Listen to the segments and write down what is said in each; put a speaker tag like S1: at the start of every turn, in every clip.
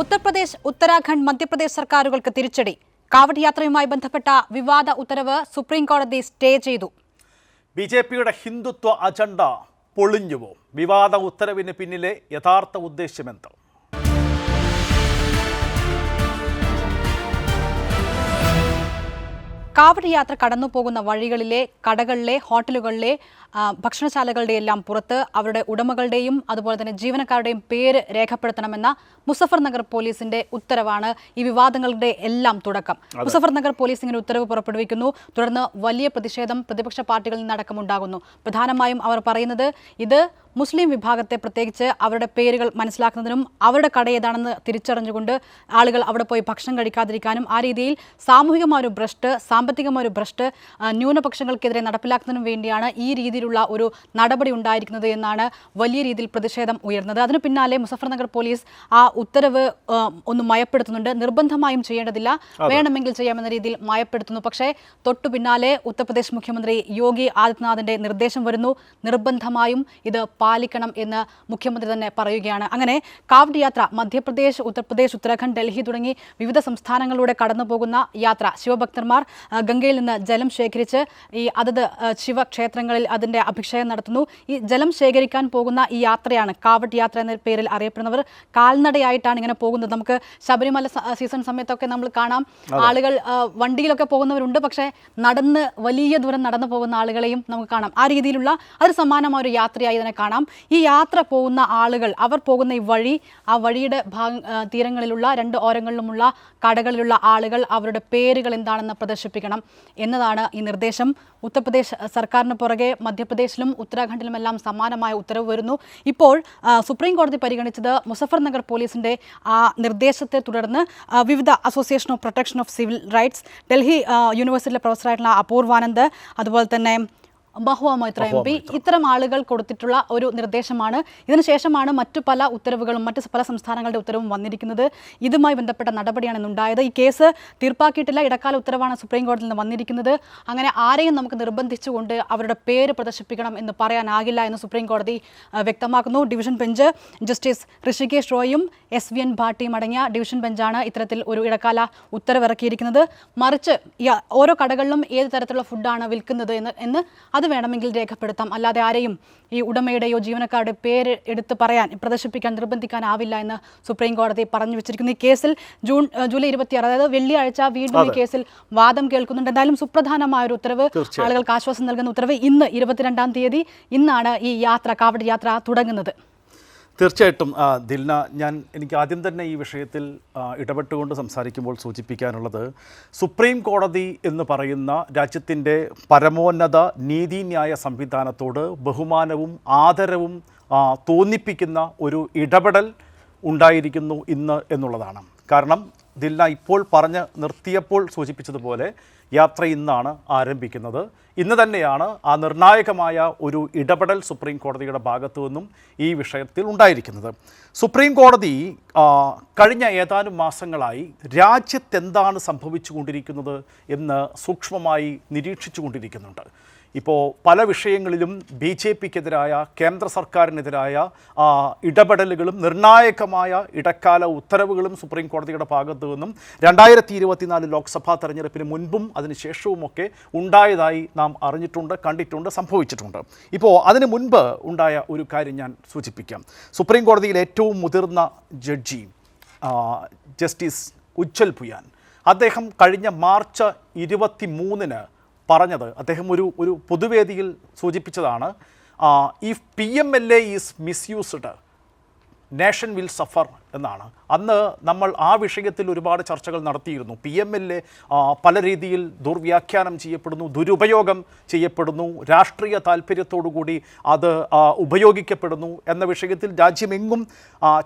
S1: ഉത്തർപ്രദേശ് ഉത്തരാഖണ്ഡ് മധ്യപ്രദേശ് സർക്കാരുകൾക്ക് തിരിച്ചടി. കാവഡ് യാത്രയുമായി ബന്ധപ്പെട്ട വിവാദ ഉത്തരവ് സുപ്രീം കോടതി സ്റ്റേ ചെയ്തു.
S2: ബി ജെ പിയുടെ ഹിന്ദുത്വ അജണ്ട പൊളിഞ്ഞുവോ വിവാദ ഉത്തരവിന് പിന്നിലെ യഥാർത്ഥ ഉദ്ദേശ്യമെന്ത്
S1: കാവഡ് യാത്ര കടന്നു പോകുന്ന വഴികളിലെ കടകളിലെ ഹോട്ടലുകളിലെ ഭക്ഷണശാലകളുടെ എല്ലാം പുറത്ത് അവരുടെ ഉടമകളുടെയും അതുപോലെ തന്നെ ജീവനക്കാരുടെയും പേര് രേഖപ്പെടുത്തണമെന്ന മുസഫർ നഗർ പോലീസിന്റെ ഉത്തരവാണ് ഈ വിവാദങ്ങളുടെ എല്ലാം തുടക്കം. മുസഫർ നഗർ പോലീസ് ഇങ്ങനെ ഉത്തരവ് പുറപ്പെടുവിക്കുന്നു. തുടർന്ന് വലിയ പ്രതിഷേധം പ്രതിപക്ഷ പാർട്ടികളിൽ നിന്നടക്കം ഉണ്ടാകുന്നു പ്രധാനമായും അവർ പറയുന്നത് ഇത് മുസ്ലിം വിഭാഗത്തെ പ്രത്യേകിച്ച് അവരുടെ പേരുകൾ മനസ്സിലാക്കുന്നതിനും അവരുടെ കട ഏതാണെന്ന് തിരിച്ചറിഞ്ഞുകൊണ്ട് ആളുകൾ അവിടെ പോയി ഭക്ഷണം കഴിക്കാതിരിക്കാനും ആ രീതിയിൽ സാമൂഹികമായ ഒരു ഭ്രഷ്ട് സാമ്പത്തികമായ ഒരു ഭ്രഷ്ട് ന്യൂനപക്ഷങ്ങൾക്കെതിരെ നടപ്പിലാക്കുന്നതിനും വേണ്ടിയാണ് ഈ രീതിയിലുള്ള ഒരു നടപടി ഉണ്ടായിരിക്കുന്നത് എന്നാണ് വലിയ രീതിയിൽ പ്രതിഷേധം ഉയർന്നത്. അതിനു പിന്നാലെ മുസഫർനഗർ പോലീസ് ആ ഉത്തരവ് ഒന്ന് മയപ്പെടുത്തുന്നുണ്ട്. നിർബന്ധമായും ചെയ്യേണ്ടതില്ല. വേണമെങ്കിൽ ചെയ്യാമെന്ന രീതിയിൽ മയപ്പെടുത്തുന്നു. പക്ഷേ തൊട്ടു പിന്നാലെ ഉത്തർപ്രദേശ് മുഖ്യമന്ത്രി യോഗി ആദിത്യനാഥിന്റെ നിർദ്ദേശം വരുന്നു. നിർബന്ധമായും ഇത് പാലിക്കണം എന്ന് മുഖ്യമന്ത്രി തന്നെ പറയുകയാണ്. അങ്ങനെ കാവ്ഡ് യാത്ര മധ്യപ്രദേശ് ഉത്തർപ്രദേശ് ഉത്തരാഖണ്ഡ് ഡൽഹി തുടങ്ങി വിവിധ സംസ്ഥാനങ്ങളിലൂടെ കടന്നുപോകുന്ന യാത്ര ശിവഭക്തന്മാർ ഗംഗയിൽ നിന്ന് ജലം ശേഖരിച്ച് ഈ അതത് ശിവക്ഷേത്രങ്ങളിൽ ശിവക്ഷേത്രങ്ങളിൽ അതിന്റെ അഭിഷേകം നടത്തുന്നു. ഈ ജലം ശേഖരിക്കാൻ പോകുന്ന ഈ യാത്രയാണ് കാവട്ട് യാത്ര എന്ന പേരിൽ അറിയപ്പെടുന്നവർ. കാൽനടയായിട്ടാണ് ഇങ്ങനെ പോകുന്നത്. നമുക്ക് ശബരിമല സീസൺ സമയത്തൊക്കെ നമ്മൾ കാണാം. ആളുകൾ വണ്ടിയിലൊക്കെ പോകുന്നവരുണ്ട്. പക്ഷേ നടന്ന് വലിയ ദൂരം നടന്നു പോകുന്ന ആളുകളെയും നമുക്ക് കാണാം. ആ രീതിയിലുള്ള അതൊരു സമാനമായ ഒരു യാത്രയായി ഇതിനെ കാണാം. ഈ യാത്ര പോകുന്ന ആളുകൾ അവർ പോകുന്ന ഈ വഴി ആ വഴിയുടെ ഭാഗ തീരങ്ങളിലുള്ള രണ്ട് ഓരങ്ങളിലുമുള്ള കടകളിലുള്ള ആളുകൾ അവരുടെ പേരുകൾ എന്താണെന്ന് പ്രദർശിപ്പിക്കണം എന്നതാണ് ഈ നിർദ്ദേശം. ഉത്തർപ്രദേശ് സർക്കാരിന് പുറകെ മധ്യപ്രദേശിലും ഉത്തരാഖണ്ഡിലുമെല്ലാം സമാനമായ ഉത്തരവ് വരുന്നു. ഇപ്പോൾ സുപ്രീം കോടതി പരിഗണിച്ചത് മുസഫർ നഗർ പോലീസിന്റെ ആ നിർദ്ദേശത്തെ തുടർന്ന് വിവിധ association of protection of civil rights Delhi യൂണിവേഴ്സിറ്റിയിലെ പ്രൊഫസറായിട്ടുള്ള അപൂർവാനന്ദ് അതുപോലെ തന്നെ മഹുവ മൈത്ര എം പി ഇത്തരം ആളുകൾ കൊടുത്തിട്ടുള്ള ഒരു നിർദ്ദേശമാണ്. ഇതിനുശേഷമാണ് മറ്റു പല ഉത്തരവുകളും മറ്റ് പല സംസ്ഥാനങ്ങളുടെ ഉത്തരവും വന്നിരിക്കുന്നത്. ഇതുമായി ബന്ധപ്പെട്ട നടപടിയാണ് ഇന്നുണ്ടായത് ഈ കേസ് തീർപ്പാക്കിയിട്ടില്ല. ഇടക്കാല ഉത്തരവാണ് സുപ്രീം കോടതിയിൽ നിന്ന് വന്നിരിക്കുന്നത്. അങ്ങനെ ആരെയും നമുക്ക് നിർബന്ധിച്ചുകൊണ്ട് അവരുടെ പേര് പ്രദർശിപ്പിക്കണം എന്ന് പറയാനാകില്ല എന്ന് സുപ്രീം കോടതി വ്യക്തമാക്കുന്നു. ഡിവിഷൻ ബെഞ്ച് ജസ്റ്റിസ് ഋഷികേഷ് റോയും എസ് വി എൻ ഭാട്ടിയും അടങ്ങിയ ഡിവിഷൻ ബെഞ്ചാണ് ഇത്തരത്തിൽ ഒരു ഇടക്കാല ഉത്തരവിറക്കിയിരിക്കുന്നത്. മറിച്ച് ഓരോ കടകളിലും ഏത് തരത്തിലുള്ള ഫുഡാണ് വിൽക്കുന്നത് എന്ന് എന്ന് അത് വേണമെങ്കിൽ രേഖപ്പെടുത്താം. അല്ലാതെ ആരെയും ഈ ഉടമയുടെയോ ജീവനക്കാരുടെ പേര് എടുത്ത് പറയാൻ പ്രദർശിപ്പിക്കാൻ നിർബന്ധിക്കാനാവില്ല എന്ന് സുപ്രീം കോടതി പറഞ്ഞു വെച്ചിരിക്കുന്നു. ഈ കേസിൽ ജൂൺ ജൂലൈ ഇരുപത്തിയാറ് അതായത് വെള്ളിയാഴ്ച വീണ്ടും ഈ കേസിൽ വാദം കേൾക്കുന്നുണ്ട്. എന്തായാലും സുപ്രധാനമായ ഒരു ഉത്തരവ്. ആളുകൾക്ക് ആശ്വാസം നൽകുന്ന ഉത്തരവ് ഇന്ന് ഇരുപത്തിരണ്ടാം തീയതി ഇന്നാണ് ഈ യാത്ര കാവട് യാത്ര തുടങ്ങുന്നത്.
S2: തീർച്ചയായിട്ടും ദിൽന ഞാൻ എനിക്ക് ആദ്യം തന്നെ ഈ വിഷയത്തിൽ ഇടപെട്ടുകൊണ്ട് സംസാരിക്കുമ്പോൾ സൂചിപ്പിക്കാനുള്ളത് സുപ്രീം കോടതി എന്ന് പറയുന്ന രാജ്യത്തിന്റെ പരമോന്നത നീതിന്യായ സംവിധാനത്തോട് ബഹുമാനവും ആദരവും തോന്നിപ്പിക്കുന്ന ഒരു ഇടപെടൽ ഉണ്ടായിരിക്കുന്നു ഇന്ന് എന്നുള്ളതാണ്. കാരണം ദിൽന ഇപ്പോൾ പറഞ്ഞ് നിർത്തിയപ്പോൾ സൂചിപ്പിച്ചതുപോലെ യാത്ര ഇന്നാണ് ആരംഭിക്കുന്നത്. ഇന്ന് തന്നെയാണ് ആ നിർണായകമായ ഒരു ഇടപെടൽ സുപ്രീം കോടതിയുടെ ഭാഗത്തു നിന്നും ഈ വിഷയത്തിൽ ഉണ്ടായിരിക്കുന്നത്. സുപ്രീം കോടതി കഴിഞ്ഞ ഏതാനും മാസങ്ങളായി രാജ്യത്തെന്താണ് സംഭവിച്ചുകൊണ്ടിരിക്കുന്നത് എന്ന് സൂക്ഷ്മമായി നിരീക്ഷിച്ചു കൊണ്ടിരിക്കുന്നുണ്ട് ഇപ്പോൾ പല വിഷയങ്ങളിലും ബി ജെ പിക്കെതിരായ കേന്ദ്ര സർക്കാരിനെതിരായ ഇടപെടലുകളും നിർണായകമായ ഇടക്കാല ഉത്തരവുകളും സുപ്രീം കോടതിയുടെ ഭാഗത്തു നിന്നും രണ്ടായിരത്തി ഇരുപത്തിനാല് ലോക്സഭാ തെരഞ്ഞെടുപ്പിന് മുൻപും അതിനുശേഷവുമൊക്കെ ഉണ്ടായതായി നാം അറിഞ്ഞിട്ടുണ്ട് കണ്ടിട്ടുണ്ട് സംഭവിച്ചിട്ടുണ്ട്. ഇപ്പോൾ അതിന് മുൻപ് ഉണ്ടായ ഒരു കാര്യം ഞാൻ സൂചിപ്പിക്കാം. സുപ്രീം കോടതിയിൽ ഏറ്റവും മുതിർന്ന ജഡ്ജി ജസ്റ്റിസ് ഉജ്ജൽ പുയാൻ അദ്ദേഹം കഴിഞ്ഞ മാർച്ച് ഇരുപത്തി മൂന്നിന് പറഞ്ഞത്. അദ്ദേഹം ഒരു ഒരു പൊതുവേദിയിൽ സൂചിപ്പിച്ചതാണ് if P M L A is misused. Nation will suffer. എന്നാണ്. അന്ന് നമ്മൾ ആ വിഷയത്തിൽ ഒരുപാട് ചർച്ചകൾ നടത്തിയിരുന്നു. പി എം എൽ എ പല രീതിയിൽ ദുർവ്യാഖ്യാനം ചെയ്യപ്പെടുന്നു ദുരുപയോഗം ചെയ്യപ്പെടുന്നു രാഷ്ട്രീയ താല്പര്യത്തോടുകൂടി അത് ഉപയോഗിക്കപ്പെടുന്നു എന്ന വിഷയത്തിൽ രാജ്യമെങ്ങും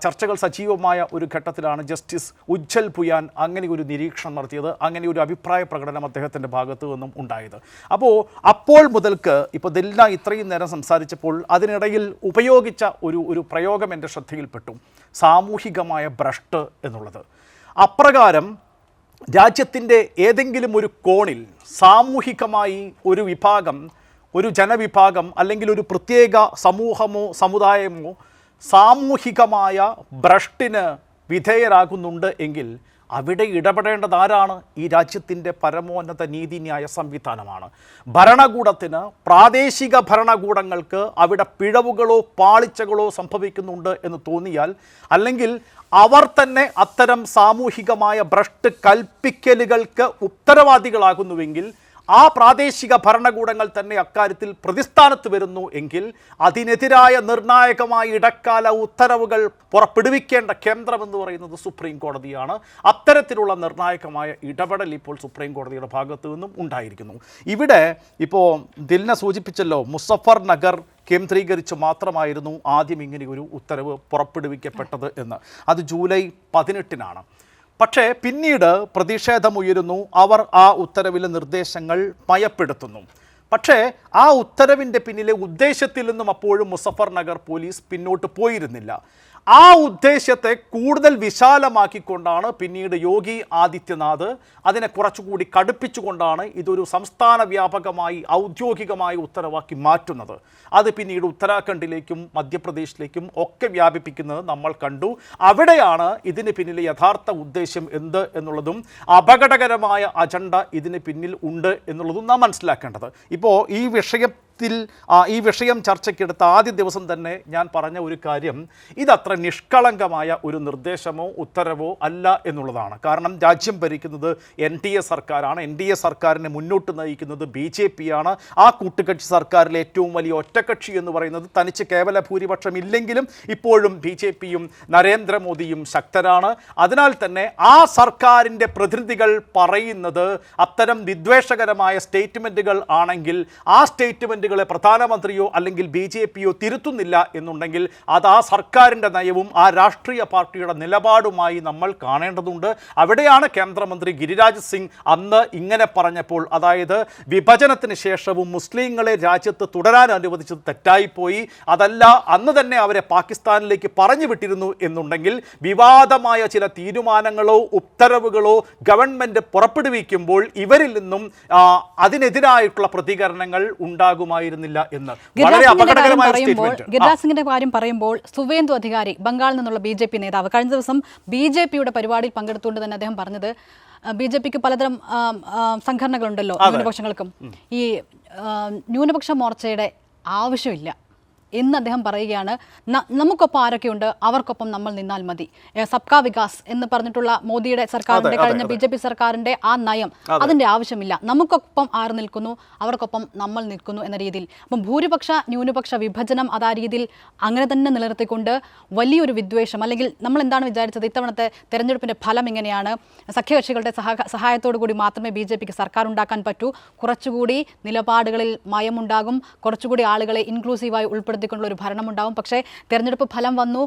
S2: ചർച്ചകൾ സജീവമായ ഒരു ഘട്ടത്തിലാണ് ജസ്റ്റിസ് ഉജ്ജൽ പുയാൻ അങ്ങനെ ഒരു നിരീക്ഷണം നടത്തിയത് അങ്ങനെ ഒരു അഭിപ്രായ പ്രകടനം അദ്ദേഹത്തിന്റെ ഭാഗത്തു നിന്നും ഉണ്ടായത്. അപ്പോൾ അപ്പോൾ മുതൽക്ക് ഇപ്പോൾ ദില്ല ഇത്രയും നേരം സംസാരിച്ചപ്പോൾ അതിനിടയിൽ ഉപയോഗിച്ച ഒരു ഒരു പ്രയോഗം എന്റെ ശ്രദ്ധയിൽപ്പെട്ടു. സാമൂഹികമായ ഭ്രഷ്ട് എന്നുള്ളത്. അപ്രകാരം രാജ്യത്തിന്റെ ഏതെങ്കിലും ഒരു കോണിൽ സാമൂഹികമായി ഒരു വിഭാഗം ഒരു ജനവിഭാഗം അല്ലെങ്കിൽ ഒരു പ്രത്യേക സമൂഹമോ സമുദായമോ സാമൂഹികമായ ഭ്രഷ്ടിന് വിധേയരാകുന്നുണ്ട് എങ്കിൽ അവിടെ ഇടപെടേണ്ടത് ആരാണ്? ഈ രാജ്യത്തിന്റെ പരമോന്നത നീതിന്യായ സംവിധാനമാണ്. ഭരണകൂടത്തിന് പ്രാദേശിക ഭരണകൂടങ്ങൾക്ക് അവിടെ പിഴവുകളോ പാളിച്ചകളോ സംഭവിക്കുന്നുണ്ട് എന്ന് തോന്നിയാൽ അല്ലെങ്കിൽ അവർ തന്നെ അത്തരം സാമൂഹികമായ ഭ്രഷ്ട് കൽപ്പിക്കലുകൾക്ക് ഉത്തരവാദികളാകുന്നുവെങ്കിൽ ആ പ്രാദേശിക ഭരണകൂടങ്ങൾ തന്നെ അക്കാര്യത്തിൽ പ്രതിസ്ഥാനത്ത് വരുന്നു എങ്കിൽ അതിനെതിരായ നിർണായകമായ ഇടക്കാല ഉത്തരവുകൾ പുറപ്പെടുവിക്കേണ്ട കേന്ദ്രമെന്ന് പറയുന്നത് സുപ്രീം കോടതിയാണ്. അത്തരത്തിലുള്ള നിർണായകമായ ഇടപെടൽ ഇപ്പോൾ സുപ്രീം കോടതിയുടെ ഭാഗത്തു നിന്നും ഉണ്ടായിരിക്കുന്നു. ഇവിടെ ഇപ്പോൾ ദിൽന സൂചിപ്പിച്ചല്ലോ മുസഫർ നഗർ കേന്ദ്രീകരിച്ച് മാത്രമായിരുന്നു ആദ്യം ഇങ്ങനെ ഒരു ഉത്തരവ് പുറപ്പെടുവിക്കപ്പെട്ടത് എന്ന്. അത് ജൂലൈ പതിനെട്ടിനാണ്. പക്ഷേ പിന്നീട് പ്രതിഷേധമുയരുന്നു അവർ ആ ഉത്തരവിലെ നിർദ്ദേശങ്ങൾ മയപ്പെടുത്തുന്നു പക്ഷേ ആ ഉത്തരവിന്റെ പിന്നിലെ ഉദ്ദേശത്തിൽ നിന്നും അപ്പോഴും മുസഫർ നഗർ പോലീസ് പിന്നോട്ട് പോയിരുന്നില്ല. ആ ഉദ്ദേശത്തെ കൂടുതൽ വിശാലമാക്കിക്കൊണ്ടാണ് പിന്നീട് യോഗി ആദിത്യനാഥ് അതിനെ കുറച്ചുകൂടി കടുപ്പിച്ചുകൊണ്ടാണ് ഇതൊരു സംസ്ഥാന വ്യാപകമായി ഔദ്യോഗികമായി ഉത്തരവാക്കി മാറ്റുന്നത്. അത് പിന്നീട് ഉത്തരാഖണ്ഡിലേക്കും മധ്യപ്രദേശിലേക്കും ഒക്കെ വ്യാപിപ്പിക്കുന്നത് നമ്മൾ കണ്ടു. അവിടെയാണ് ഇതിന് പിന്നിലെ യഥാർത്ഥ ഉദ്ദേശ്യം എന്ത് എന്നുള്ളതും അപകടകരമായ അജണ്ട ഇതിന് പിന്നിൽ ഉണ്ട് എന്നുള്ളതും നാം മനസ്സിലാക്കേണ്ടത്. ഇപ്പോൾ ഈ വിഷയം ത്തിൽ ആ, ഈ വിഷയം ചർച്ചയ്ക്കെടുത്ത ആദ്യ ദിവസം തന്നെ ഞാൻ പറഞ്ഞ ഒരു കാര്യം ഇതത്ര നിഷ്കളങ്കമായ ഒരു നിർദ്ദേശമോ ഉത്തരവോ അല്ല എന്നുള്ളതാണ്. കാരണം രാജ്യം ഭരിക്കുന്നത് എൻ ഡി എ സർക്കാരാണ്. എൻ ഡി എ സർക്കാരിനെ മുന്നോട്ട് നയിക്കുന്നത് ബി ജെ പി ആണ് ആ കൂട്ടുകക്ഷി സർക്കാരിലെ ഏറ്റവും വലിയ ഒറ്റക്കക്ഷി എന്ന് പറയുന്നത് തനിച്ച് കേവല ഭൂരിപക്ഷം ഇല്ലെങ്കിലും ഇപ്പോഴും ബി ജെ പിയും നരേന്ദ്രമോദിയും ശക്തരാണ്. അതിനാൽ തന്നെ ആ സർക്കാരിന്റെ പ്രതിനിധികൾ പറയുന്നത് അത്തരം വിദ്വേഷകരമായ സ്റ്റേറ്റ്മെന്റുകൾ ആണെങ്കിൽ ആ സ്റ്റേറ്റ്മെന്റുകളെ പ്രധാനമന്ത്രിയോ അല്ലെങ്കിൽ ബി ജെ പിയോ തിരുത്തുന്നില്ല എന്നുണ്ടെങ്കിൽ അത് ആ സർക്കാരിന്റെ നയവും ആ രാഷ്ട്രീയ പാർട്ടിയുടെ നിലപാടുമായി നമ്മൾ കാണേണ്ടതുണ്ട്. അവിടെയാണ് കേന്ദ്രമന്ത്രി ഗിരിരാജ് സിംഗ് അന്ന് ഇങ്ങനെ പറഞ്ഞപ്പോൾ അതായത് വിഭജനത്തിന് ശേഷവും മുസ്ലിങ്ങളെ രാജ്യത്ത് തുടരാൻ അനുവദിച്ചത് തെറ്റായിപ്പോയി. അതല്ല അന്ന് തന്നെ അവരെ പാകിസ്ഥാനിലേക്ക് പറഞ്ഞു വിട്ടിരുന്നു എന്നുണ്ടെങ്കിൽ വിവാദമായ ചില തീരുമാനങ്ങളോ ഉത്തരവുകളോ ഗവൺമെന്റ് പുറപ്പെടുവിക്കുമ്പോൾ ഇവരിൽ നിന്നും അതിനെതിരായിട്ടുള്ള പ്രതികരണങ്ങൾ ഉണ്ടാകുമായിരുന്നില്ല എന്ന്. വളരെ
S1: കാര്യം
S2: അപകടകരമായ
S1: ഗിരിരാജ് സിംഗിന്റെ കാര്യം പറയുമ്പോൾ സുവേന്ദു അധികാരി ബംഗാളിൽ നിന്നുള്ള ബി ജെ പി നേതാവ്. കഴിഞ്ഞ ദിവസം ബി ജെ പിയുടെ പരിപാടിയിൽ പങ്കെടുത്തുകൊണ്ട് തന്നെ അദ്ദേഹം പറഞ്ഞത് ബി ജെ പിക്ക് പലതരം സംഘടനകളുണ്ടല്ലോ ന്യൂനപക്ഷങ്ങൾക്കും. ഈ ന്യൂനപക്ഷ മോർച്ചയുടെ ആവശ്യമില്ല. എന്ന് അദ്ദേഹം പറയുകയാണ് "ന- നമുക്കൊപ്പം ആരൊക്കെയുണ്ട്? അവർക്കൊപ്പം നമ്മൾ നിന്നാൽ മതി. സബ്കാ വികാസ് എന്ന് പറഞ്ഞിട്ടുള്ള മോദിയുടെ സർക്കാരിന്റെ കഴിഞ്ഞ. ബി ജെ പി സർക്കാരിന്റെ ആ നയം അതിന്റെ ആവശ്യമില്ല. നമുക്കൊപ്പം ആര് നിൽക്കുന്നു? അവർക്കൊപ്പം നമ്മൾ നിൽക്കുന്നു എന്ന രീതിയിൽ. അപ്പം ഭൂരിപക്ഷ ന്യൂനപക്ഷ വിഭജനം അതാ രീതിയിൽ അങ്ങനെ തന്നെ നിലനിർത്തിക്കൊണ്ട് വലിയൊരു വിദ്വേഷം അല്ലെങ്കിൽ നമ്മൾ എന്താണ് വിചാരിച്ചത്? ഇത്തവണത്തെ തെരഞ്ഞെടുപ്പിന്റെ ഫലം ഇങ്ങനെയാണ്. സഖ്യകക്ഷികളുടെ സഹ സഹായത്തോടു കൂടി മാത്രമേ ബി ജെ പിക്ക് സർക്കാർ ഉണ്ടാക്കാൻ പറ്റൂ. കുറച്ചുകൂടി നിലപാടുകളിൽ മയമുണ്ടാകും. കുറച്ചുകൂടി ആളുകളെ ഇൻക്ലൂസീവായി ഉൾപ്പെടുത്തിക്കൊണ്ടുള്ള ഒരു ഭരണമുണ്ടാവും. പക്ഷേ തെരഞ്ഞെടുപ്പ് ഫലം വന്നു.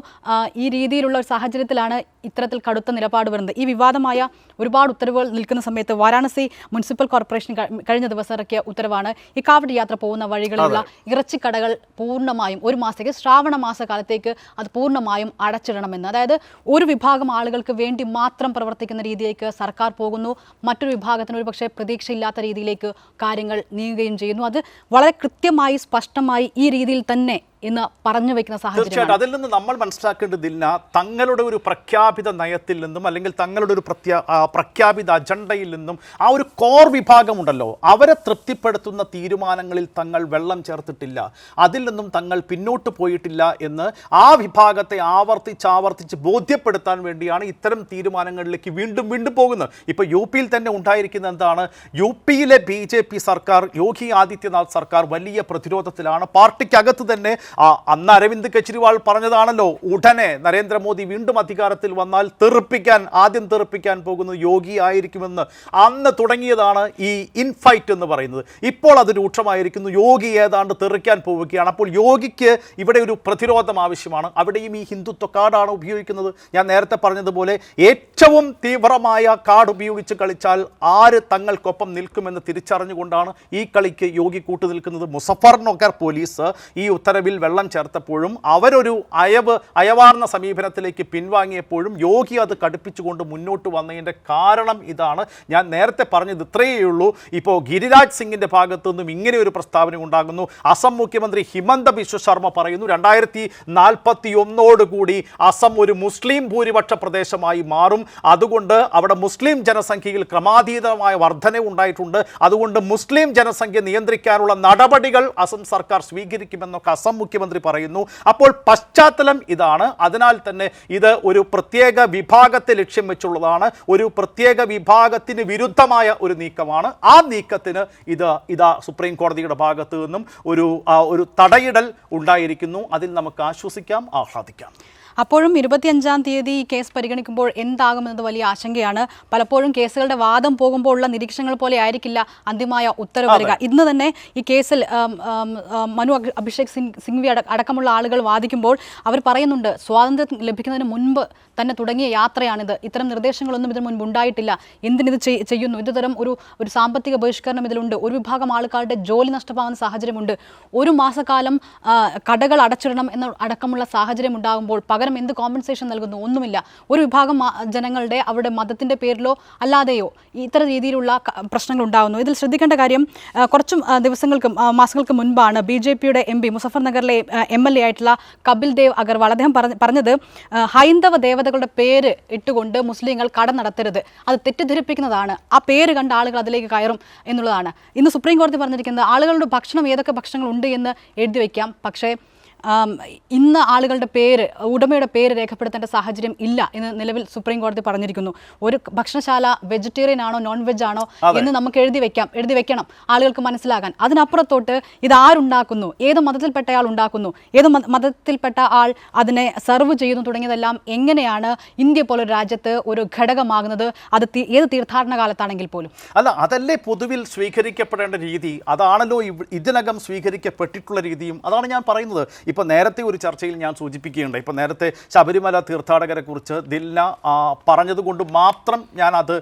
S1: ഈ രീതിയിലുള്ള ഒരു സാഹചര്യത്തിലാണ് ഇത്തരത്തിൽ കടുത്ത നിലപാട് വരുന്നത്. ഈ വിവാദമായ ഒരുപാട് ഉത്തരവുകൾ നിൽക്കുന്ന സമയത്ത് വാരാണസി മുനിസിപ്പൽ കോർപ്പറേഷൻ കഴിഞ്ഞ ദിവസം ഇറക്കിയ ഉത്തരവാണ് ഈ കാവടി യാത്ര പോകുന്ന വഴികളിലുള്ള ഇറച്ചിക്കടകൾ പൂർണമായും ഒരു മാസത്തേക്ക് ശ്രാവണ മാസകാലത്തേക്ക് അത് പൂർണമായും അടച്ചിടണമെന്ന്. അതായത് ഒരു വിഭാഗം ആളുകൾക്ക് വേണ്ടി മാത്രം പ്രവർത്തിക്കുന്ന രീതിയിലേക്ക് സർക്കാർ പോകുന്നു. മറ്റൊരു വിഭാഗത്തിന് ഒരു പക്ഷേ പ്രതീക്ഷയില്ലാത്ത രീതിയിലേക്ക് കാര്യങ്ങൾ നീങ്ങുകയും ചെയ്യുന്നു. അത് വളരെ കൃത്യമായി സ്പഷ്ടമായി ഈ രീതിയിൽ തന്നെ ഇന്ന് പറഞ്ഞു വെക്കുന്ന സാഹചര്യം
S2: തീർച്ചയായിട്ടും. അതിൽ നിന്ന് നമ്മൾ മനസ്സിലാക്കേണ്ടതില്ല തങ്ങളുടെ ഒരു പ്രഖ്യാപിത നയത്തിൽ നിന്നും അല്ലെങ്കിൽ തങ്ങളുടെ ഒരു പ്രത്യാ പ്രഖ്യാപിത അജണ്ടയിൽ നിന്നും ആ ഒരു കോർ വിഭാഗമുണ്ടല്ലോ അവരെ തൃപ്തിപ്പെടുത്തുന്ന തീരുമാനങ്ങളിൽ തങ്ങൾ വെള്ളം ചേർത്തിട്ടില്ല. അതിൽ നിന്നും തങ്ങൾ പിന്നോട്ട് പോയിട്ടില്ല എന്ന് ആ വിഭാഗത്തെ ആവർത്തിച്ചാവർത്തിച്ച് ആവർത്തിച്ച് ബോധ്യപ്പെടുത്താൻ വേണ്ടിയാണ് ഇത്തരം തീരുമാനങ്ങളിലേക്ക് വീണ്ടും വീണ്ടും പോകുന്നത്. ഇപ്പോൾ യു പിയിൽ തന്നെ ഉണ്ടായിരിക്കുന്ന എന്താണ്? യു പിയിലെ ബി ജെ പി സർക്കാർ യോഗി ആദിത്യനാഥ് സർക്കാർ വലിയ പ്രതിരോധത്തിലാണ്. പാർട്ടിക്കകത്ത് തന്നെ അന്ന് അരവിന്ദ് കെജ്രിവാൾ പറഞ്ഞതാണല്ലോ ഉടനെ നരേന്ദ്രമോദി വീണ്ടും അധികാരത്തിൽ വന്നാൽ തെറിപ്പിക്കാൻ ആദ്യം തെറിപ്പിക്കാൻ പോകുന്നത് യോഗി ആയിരിക്കുമെന്ന് അന്ന് തുടങ്ങിയതാണ് ഈ ഇൻഫൈറ്റ് എന്ന് പറയുന്നത്. ഇപ്പോൾ അത് രൂക്ഷമായിരിക്കുന്നു. യോഗി ഏതാണ്ട് തെറിക്കാൻ പോവുകയാണ്. അപ്പോൾ യോഗിക്ക് ഇവിടെ ഒരു പ്രതിരോധം ആവശ്യമാണ്. അവിടെയും ഈ ഹിന്ദുത്വ കാർഡാണ് ഉപയോഗിക്കുന്നത്. ഞാൻ നേരത്തെ പറഞ്ഞതുപോലെ ഏറ്റവും തീവ്രമായ കാർഡ് ഉപയോഗിച്ച് കളിച്ചാൽ ആര് തങ്ങൾക്കൊപ്പം നിൽക്കുമെന്ന് തിരിച്ചറിഞ്ഞുകൊണ്ടാണ് ഈ കളിക്ക് യോഗി കൂട്ടുനിൽക്കുന്നത്. മുസഫർ നഗർ പോലീസ് ഈ ഉത്തരവിൽ വെള്ളം ചേർത്തപ്പോഴും അവരൊരു അയവ് അയവാർന്ന സമീപനത്തിലേക്ക് പിൻവാങ്ങിയപ്പോഴും യോഗി അത് കടുപ്പിച്ചുകൊണ്ട് മുന്നോട്ട് വന്നതിന്റെ കാരണം ഇതാണ്. ഞാൻ നേരത്തെ പറഞ്ഞത് ഇത്രയേ ഉള്ളൂ. ഇപ്പോൾ ഗിരിരാജ് സിംഗിന്റെ ഭാഗത്തു നിന്നും ഇങ്ങനെ ഒരു പ്രസ്താവന ഉണ്ടാകുന്നു. അസം മുഖ്യമന്ത്രി ഹിമന്ത ബിശ്വ ശർമ്മ പറയുന്നു രണ്ടായിരത്തി നാൽപ്പത്തി ഒന്നോടുകൂടി അസം ഒരു മുസ്ലിം ഭൂരിപക്ഷ പ്രദേശമായി മാറും. അതുകൊണ്ട് അവിടെ മുസ്ലിം ജനസംഖ്യയിൽ ക്രമാതീതമായ വർധന ഉണ്ടായിട്ടുണ്ട്. അതുകൊണ്ട് മുസ്ലിം ജനസംഖ്യ നിയന്ത്രിക്കാനുള്ള നടപടികൾ അസം സർക്കാർ സ്വീകരിക്കുമെന്നൊക്കെ അസം മുഖ്യമന്ത്രി പറയുന്നു. അപ്പോൾ പശ്ചാത്തലം ഇതാണ്. അതിനാൽ തന്നെ ഇത് ഒരു പ്രത്യേക വിഭാഗത്തെ ലക്ഷ്യം വെച്ചുള്ളതാണ്. ഒരു പ്രത്യേക വിഭാഗത്തിന് വിരുദ്ധമായ ഒരു നീക്കമാണ്. ആ നീക്കത്തിന് ഇത് ഇതാ സുപ്രീം കോടതിയുടെ ഭാഗത്തു നിന്നും ഒരു ഒരു തടയിടൽ ഉണ്ടായിരിക്കുന്നു. അതിൽ നമുക്ക് ആശ്വസിക്കാം ആഹ്ലാദിക്കാം.
S1: അപ്പോഴും ഇരുപത്തിയഞ്ചാം തീയതി ഈ കേസ് പരിഗണിക്കുമ്പോൾ എന്താകുമെന്നത് വലിയ ആശങ്കയാണ്. പലപ്പോഴും കേസുകളുടെ വാദം പോകുമ്പോൾ ഉള്ള നിരീക്ഷണങ്ങൾ പോലെ ആയിരിക്കില്ല അന്തിമമായ ഉത്തരവ് വരിക. ഇന്ന് തന്നെ ഈ കേസിൽ മനു അഭിഷേക് സിംഗ് സിംഗ്വി അട- അടക്കമുള്ള ആളുകൾ വാദിക്കുമ്പോൾ അവർ പറയുന്നുണ്ട് സ്വാതന്ത്ര്യം ലഭിക്കുന്നതിന് മുൻപ് തന്നെ തുടങ്ങിയ യാത്രയാണിത്. ഇത്തരം നിർദ്ദേശങ്ങളൊന്നും ഇതിന് മുൻപ് ഉണ്ടായിട്ടില്ല. എന്തിനിത് ചെയ്യുന്നു? ഇതുതരം ഒരു ഒരു സാമ്പത്തിക ബഹിഷ്കരണം ഇതിലുണ്ട്. ഒരു വിഭാഗം ആൾക്കാരുടെ ജോലി നഷ്ടമാവുന്ന സാഹചര്യമുണ്ട്. ഒരു മാസക്കാലം കടകൾ അടച്ചിടണം എന്ന അടക്കമുള്ള സാഹചര്യം ഉണ്ടാകുമ്പോൾ പകരം എന്ത് കോമ്പൻസേഷൻ നൽകുന്നു? ഒന്നുമില്ല. ഒരു വിഭാഗം ജനങ്ങളുടെ അവരുടെ മതത്തിന്റെ പേരിലോ അല്ലാതെയോ ഇത്തരം രീതിയിലുള്ള പ്രശ്നങ്ങൾ ഉണ്ടാകുന്നു ഇതിൽ ശ്രദ്ധിക്കേണ്ട കാര്യം കുറച്ചും ദിവസങ്ങൾക്കും മാസങ്ങൾക്ക് മുൻപാണ് ബി ജെ പിയുടെ എം പി മുസഫർ നഗറിലെ എം എൽ എ ആയിട്ടുള്ള കപിൽ ദേവ് അഗർവാൾ അദ്ദേഹം പറഞ്ഞ- പറഞ്ഞത് ഹൈന്ദവ ദേവതകളുടെ പേര് ഇട്ടുകൊണ്ട് മുസ്ലിങ്ങൾ കട നടത്തരുത്. അത് തെറ്റിദ്ധരിപ്പിക്കുന്നതാണ്. ആ പേര് കണ്ട ആളുകൾ അതിലേക്ക് കയറും എന്നുള്ളതാണ്. ഇന്ന് സുപ്രീം കോടതി പറഞ്ഞിരിക്കുന്നത് ആളുകളുടെ ഭക്ഷണം ഏതൊക്കെ ഭക്ഷണങ്ങൾ ഉണ്ട് എന്ന് എഴുതി വയ്ക്കാം. പക്ഷേ ഇന്ന് ആളുകളുടെ പേര് ഉടമയുടെ പേര് രേഖപ്പെടുത്തേണ്ട സാഹചര്യം ഇല്ല എന്ന് നിലവിൽ സുപ്രീം കോടതി പറഞ്ഞിരിക്കുന്നു. ഒരു ഭക്ഷണശാല വെജിറ്റേറിയൻ ആണോ നോൺ വെജ് ആണോ എന്ന് നമുക്ക് എഴുതി വെക്കാം എഴുതി വെക്കണം ആളുകൾക്ക് മനസ്സിലാകാൻ. അതിനപ്പുറത്തോട്ട് ഇത് ആരുണ്ടാക്കുന്നു ഏത് മതത്തിൽപ്പെട്ട ആൾ ഉണ്ടാക്കുന്നു ഏത് മത- മതത്തിൽപ്പെട്ട ആൾ അതിനെ സെർവ് ചെയ്യുന്നു തുടങ്ങിയതെല്ലാം എങ്ങനെയാണ് ഇന്ത്യ പോലൊരു രാജ്യത്ത് ഒരു ഘടകമാകുന്നത് അത് ഏത് തീർത്ഥാടന കാലത്താണെങ്കിൽ പോലും?
S2: അല്ല അതല്ലേ പൊതുവിൽ സ്വീകരിക്കപ്പെടേണ്ട രീതി? അതാണല്ലോ ഇതിനകം സ്വീകരിക്കപ്പെട്ടിട്ടുള്ള രീതിയും. അതാണ് ഞാൻ പറയുന്നത്. ഇപ്പോൾ നേരത്തെ ഒരു ചർച്ചയിൽ ഞാൻ സൂചിപ്പിക്കുകയുണ്ട് ഇപ്പോൾ നേരത്തെ ശബരിമല തീർത്ഥാടകരെ കുറിച്ച് ദില്ല പറഞ്ഞതുകൊണ്ട് മാത്രം ഞാൻ അത്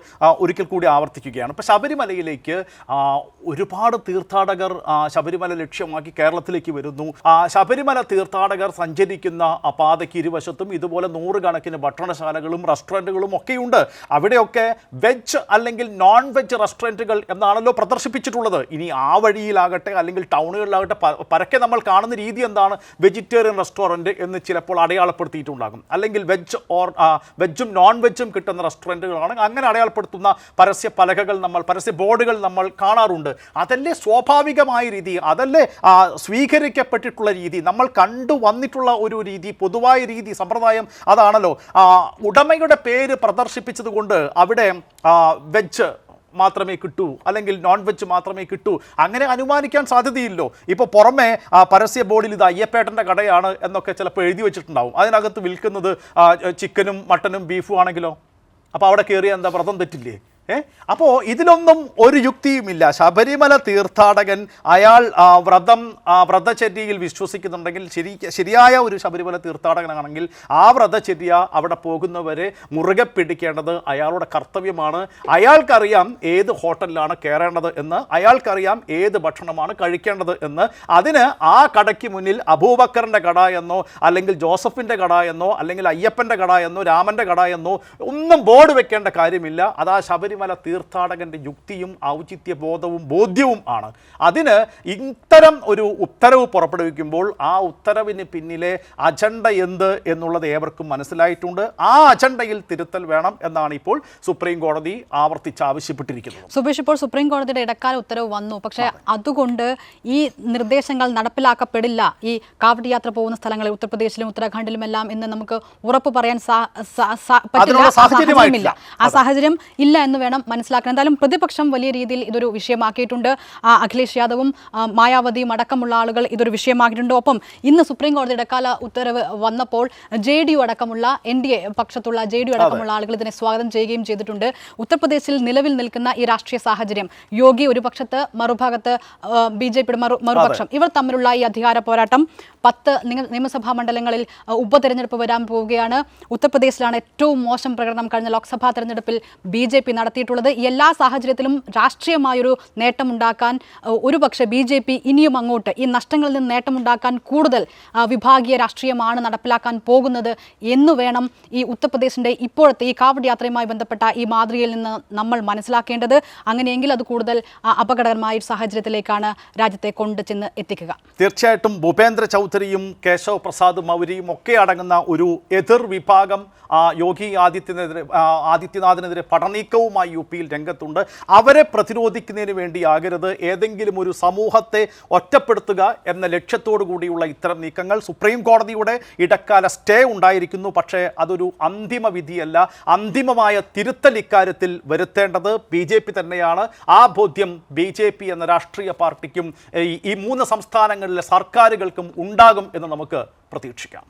S2: ഒരിക്കൽ കൂടി ആവർത്തിക്കുകയാണ്. ഇപ്പോൾ ശബരിമലയിലേക്ക് ഒരുപാട് തീർത്ഥാടകർ ശബരിമല ലക്ഷ്യമാക്കി കേരളത്തിലേക്ക് വരുന്നു. ശബരിമല തീർത്ഥാടകർ സഞ്ചരിക്കുന്ന പാതയ്ക്ക് ഇരുവശത്തും ഇതുപോലെ നൂറുകണക്കിന് ഭക്ഷണശാലകളും റെസ്റ്റോറന്റുകളും ഒക്കെയുണ്ട്. അവിടെയൊക്കെ വെജ് അല്ലെങ്കിൽ നോൺ വെജ് റെസ്റ്റോറന്റുകൾ എന്നാണല്ലോ പ്രദർശിപ്പിച്ചിട്ടുള്ളത്. ഇനി ആ വഴിയിലാകട്ടെ അല്ലെങ്കിൽ ടൗണുകളിലാകട്ടെ പരക്കെ നമ്മൾ കാണുന്ന രീതി എന്താണ്? വെജിറ്റേറിയൻ റെസ്റ്റോറന്റ് എന്ന് ചിലപ്പോൾ അടയാളപ്പെടുത്തിയിട്ടുണ്ടാകും. അല്ലെങ്കിൽ വെജ് ഓർ വെജും നോൺ വെജും കിട്ടുന്ന റെസ്റ്റോറന്റുകളാണ്. അങ്ങനെ അടയാളപ്പെടുത്തുന്ന പരസ്യ പലകകൾ നമ്മൾ പരസ്യ ബോർഡുകൾ നമ്മൾ കാണാറുണ്ട്. അതല്ലേ സ്വാഭാവികമായ രീതി അതല്ലേ സ്വീകരിക്കപ്പെട്ടിട്ടുള്ള രീതി നമ്മൾ കണ്ടു വന്നിട്ടുള്ള ഒരു രീതി പൊതുവായ രീതി സമ്പ്രദായം അതാണല്ലോ. ഉടമയുടെ പേര് പ്രദർശിപ്പിച്ചതുകൊണ്ട് അവിടെ വെജ് മാത്രമേ കിട്ടൂ അല്ലെങ്കിൽ നോൺ വെജ് മാത്രമേ കിട്ടൂ അങ്ങനെ അനുമാനിക്കാൻ സാധ്യതയില്ലോ. ഇപ്പോൾ പുറമെ പരസ്യ ബോർഡിൽ ഇത് അയ്യപ്പേട്ടന്റെ കടയാണ് എന്നൊക്കെ ചിലപ്പോൾ എഴുതി വെച്ചിട്ടുണ്ടാവും. അതിനകത്ത് വിൽക്കുന്നത് ചിക്കനും മട്ടനും ബീഫും ആണെങ്കിലോ? അപ്പോൾ അവിടെ കയറിയാൽ എന്താ വ്രതം തെറ്റില്ലേ? അപ്പോൾ ഇതിലൊന്നും ഒരു യുക്തിയുമില്ല. ശബരിമല തീർത്ഥാടകൻ അയാൾ വ്രതം വ്രതചര്യയിൽ വിശ്വസിക്കുന്നുണ്ടെങ്കിൽ ശരി ശരിയായ ഒരു ശബരിമല തീർത്ഥാടകനാണെങ്കിൽ ആ വ്രതചര്യ അവിടെ പോകുന്നവരെ മുറുകെ പിടിക്കേണ്ടത് അയാളുടെ കർത്തവ്യമാണ്. അയാൾക്കറിയാം ഏത് ഹോട്ടലിലാണ് കയറേണ്ടത് എന്ന് അയാൾക്കറിയാം ഏത് ഭക്ഷണമാണ് കഴിക്കേണ്ടത് എന്ന്. അതിന് ആ കടയ്ക്ക് മുന്നിൽ അബൂബക്കറിന്റെ കട എന്നോ അല്ലെങ്കിൽ ജോസഫിന്റെ കട എന്നോ അല്ലെങ്കിൽ അയ്യപ്പന്റെ കട എന്നോ രാമന്റെ കട എന്നോ ഒന്നും ബോർഡ് വെക്കേണ്ട കാര്യമില്ല. അത് ആ ശബരിമല തീർത്ഥാടകന്റെ യുക്തിയും ഔചിത്യ ബോധവും ബോധ്യവും ആണ്. അതിന് ഇത്തരം ഒരു ഉത്തരവ് പുറപ്പെടുവിക്കുമ്പോൾ ആ ഉത്തരവിന് പിന്നിലെ അജണ്ട എന്ത് എന്നുള്ളത് ഏവർക്കും മനസ്സിലായിട്ടുണ്ട്. ആ അജണ്ടയിൽ തിരുത്തൽ വേണം എന്നാണ് ഇപ്പോൾ സുപ്രീം കോടതി ആവർത്തിച്ച് ആവശ്യപ്പെട്ടിരിക്കുന്നത്.
S1: സുബേഷ് ഇപ്പോൾ സുപ്രീം കോടതിയുടെ ഇടക്കാല ഉത്തരവ് വന്നു. പക്ഷേ അതുകൊണ്ട് ഈ നിർദ്ദേശങ്ങൾ നടപ്പിലാക്കപ്പെടില്ല. ഈ കാവടി യാത്ര പോകുന്ന സ്ഥലങ്ങളിൽ ഉത്തർപ്രദേശിലും ഉത്തരാഖണ്ഡിലും എല്ലാം ഇന്ന് നമുക്ക് ഉറപ്പ് പറയാൻ സാഹചര്യമില്ല. ആ സാഹചര്യം ഇല്ല എന്ന് വേണം മനസ്സിലാക്കാൻ. എന്തായാലും പ്രതിപക്ഷം വലിയ രീതിയിൽ ഇതൊരു വിഷയമാക്കിയിട്ടുണ്ട്. അഖിലേഷ് യാദവും മായാവതിയും അടക്കമുള്ള ആളുകൾ ഇതൊരു വിഷയമാക്കിയിട്ടുണ്ട്. ഒപ്പം ഇന്ന് സുപ്രീം കോടതി ഇടക്കാല ഉത്തരവ് വന്നപ്പോൾ ജെ ഡി യു അടക്കമുള്ള എൻ ഡി എ പക്ഷത്തുള്ള ജെ ഡി യു അടക്കമുള്ള ആളുകൾ ഇതിനെ സ്വാഗതം ചെയ്യുകയും ചെയ്തിട്ടുണ്ട്. ഉത്തർപ്രദേശിൽ നിലവിൽ നിൽക്കുന്ന ഈ രാഷ്ട്രീയ സാഹചര്യം യോഗി ഒരു പക്ഷത്ത് മറുഭാഗത്ത് ബി ജെ പിയുടെ മറു മറുപക്ഷം ഇവർ തമ്മിലുള്ള ഈ അധികാര പോരാട്ടം പത്ത് നിയ- നിയമസഭാ മണ്ഡലങ്ങളിൽ ഉപതെരഞ്ഞെടുപ്പ് വരാൻ പോവുകയാണ്. ഉത്തർപ്രദേശിലാണ് ഏറ്റവും മോശം പ്രകടനം കഴിഞ്ഞ ലോക്സഭാ തെരഞ്ഞെടുപ്പിൽ ബി ജെ പി നടത്തി നടത്തിയിട്ടുള്ളത്. എല്ലാ സാഹചര്യത്തിലും രാഷ്ട്രീയമായൊരു നേട്ടമുണ്ടാക്കാൻ ഒരുപക്ഷെ ബി ജെ പി ഇനിയും അങ്ങോട്ട് ഈ നഷ്ടങ്ങളിൽ നിന്ന് നേട്ടമുണ്ടാക്കാൻ കൂടുതൽ വിഭാഗീയ രാഷ്ട്രീയമാണ് നടപ്പിലാക്കാൻ പോകുന്നത് എന്ന് വേണം ഈ ഉത്തർപ്രദേശിന്റെ ഇപ്പോഴത്തെ ഈ കാവഡ് യാത്രയുമായി ബന്ധപ്പെട്ട ഈ മാതൃകയിൽ നിന്ന് നമ്മൾ മനസ്സിലാക്കേണ്ടത്. അങ്ങനെയെങ്കിൽ അത് കൂടുതൽ അപകടകരമായ ഒരു സാഹചര്യത്തിലേക്കാണ് രാജ്യത്തെ കൊണ്ട് ചെന്ന് എത്തിക്കുക.
S2: തീർച്ചയായിട്ടും ഭൂപേന്ദ്ര ചൗധരിയും കേശവ് പ്രസാദ് മൗര്യയും ഒക്കെ അടങ്ങുന്ന ഒരു എതിർ വിഭാഗം യോഗി ആദിത്യനെതിരെ ആദിത്യനാഥിനെതിരെ ആദിത്യനാഥിനെതിരെ പടനീക്കവുമായി യു പിയിൽ രംഗത്തുണ്ട്. അവരെ പ്രതിരോധിക്കുന്നതിന് വേണ്ടിയാകരുത്. ഏതെങ്കിലും ഒരു സമൂഹത്തെ ഒറ്റപ്പെടുത്തുക എന്ന ലക്ഷ്യത്തോടു കൂടിയുള്ള ഇത്തരം നീക്കങ്ങൾ സുപ്രീം കോടതിയുടെ ഇടക്കാല സ്റ്റേ ഉണ്ടായിരിക്കുന്നു. പക്ഷേ അതൊരു അന്തിമ വിധിയല്ല. അന്തിമമായ തിരുത്തൽ ഇക്കാര്യത്തിൽ വരുത്തേണ്ടത് ബി ജെ പി തന്നെയാണ്. ആ ബോധ്യം ബി ജെ പി എന്ന രാഷ്ട്രീയ പാർട്ടിക്കും ഈ മൂന്ന് സംസ്ഥാനങ്ങളിലെ സർക്കാരുകൾക്കും ഉണ്ടാകും എന്ന് നമുക്ക് പ്രതീക്ഷിക്കാം.